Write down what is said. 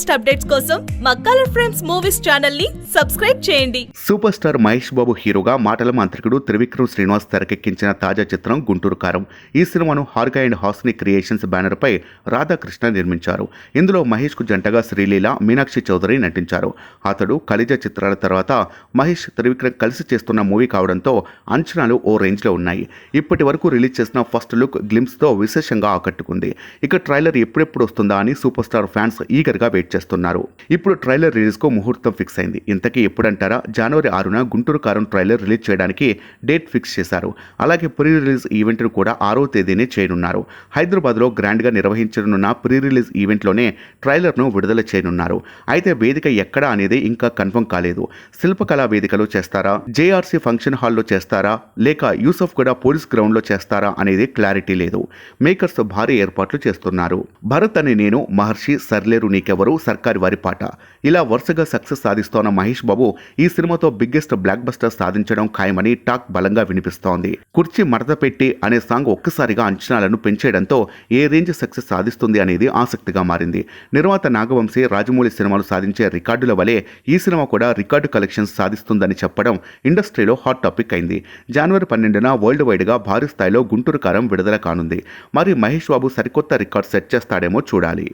Latest updates కోసం మా colour frames movies ఛానల్ని సబ్స్క్రైబ్ చేయండి. సూపర్ స్టార్ మహేష్ బాబు హీరోగా మాటల మంత్రికుడు త్రివిక్రమ్ శ్రీనివాస్ తెరకెక్కించిన తాజా చిత్రం గుంటూరు కారం. ఈ సినిమాను హార్గా అండ్ హాస్ని క్రియేషన్స్ బ్యానర్ పై రాధాకృష్ణ నిర్మించారు. ఇందులో మహేష్కు జంటగా శ్రీలీల మీనాక్షి చౌదరి నటించారు. అతడు కలిజ చిత్రాల తర్వాత మహేష్ త్రివిక్రమ్ కలిసి చేస్తున్న మూవీ కావడంతో అంచనాలు ఓ రేంజ్లో ఉన్నాయి. ఇప్పటి వరకు రిలీజ్ చేసిన ఫస్ట్ లుక్ గ్లిమ్స్తో విశేషంగా ఆకట్టుకుంది. ఇక ట్రైలర్ ఎప్పుడెప్పుడు వస్తుందా అని సూపర్ స్టార్ ఫ్యాన్స్ ఈగర్గా వెయిట్ చేస్తున్నారు. ఇప్పుడు ట్రైలర్ రిలీజ్కు ముహూర్తం ఫిక్స్ అయింది. ఇంతకీ ఎప్పుడంటారా? జనవరి ఆరున గుంటూరు కారం ట్రైలర్ రిలీజ్ చేయడానికి డేట్ ఫిక్స్ చేశారు. అలాగే ప్రీ రిలీజ్ ఈవెంట్ను కూడా ఆరో తేదీనే చేయనున్నారు. హైదరాబాద్లో గ్రాండ్గా నిర్వహించనున్న ప్రీ రిలీజ్ ఈవెంట్లోనే ట్రైలర్ను విడుదల చేయనున్నారు. అయితే వేదిక ఎక్కడ అనేది ఇంకా కన్ఫర్మ్ కాలేదు. శిల్పకళా వేదికలో చేస్తారా? జేఆర్సీ ఫంక్షన్ హాల్లో చేస్తారా? లేక యూసఫ్ కూడా పోలీస్ గ్రౌండ్లో చేస్తారా అనేది క్లారిటీ లేదు. మేకర్స్ భారీ ఏర్పాట్లు చేస్తున్నారు. భరత్ అని నేను మహర్షి సర్లేరు నీకెవరు? సర్కారి వారి పాట. ఇలా వరుసగా సక్సెస్ సాధిస్తోన్న మహేష్ బాబు ఈ సినిమాతో బిగ్గెస్ట్ బ్లాక్ బస్టర్ సాధించడం ఖాయమని టాక్ బలంగా వినిపిస్తోంది. కుర్చీ మడత పెట్టి అనే సాంగ్ ఒక్కసారిగా అంచనాలను పెంచేయడంతో ఏ రేంజ్ సక్సెస్ సాధిస్తుంది అనేది ఆసక్తిగా మారింది. నిర్మాత నాగవంశీ రాజమౌళి సినిమాలు సాధించే రికార్డుల వలె ఈ సినిమా కూడా రికార్డు కలెక్షన్స్ సాధిస్తుందని చెప్పడం ఇండస్ట్రీలో హాట్ టాపిక్ అయింది. జనవరి పన్నెండున వరల్డ్ వైడ్గా భారీ స్థాయిలో గుంటూరు కారం విడుదల కానుంది. మరి మహేష్ బాబు సరికొత్త రికార్డ్ సెట్ చేస్తాడేమో చూడాలి.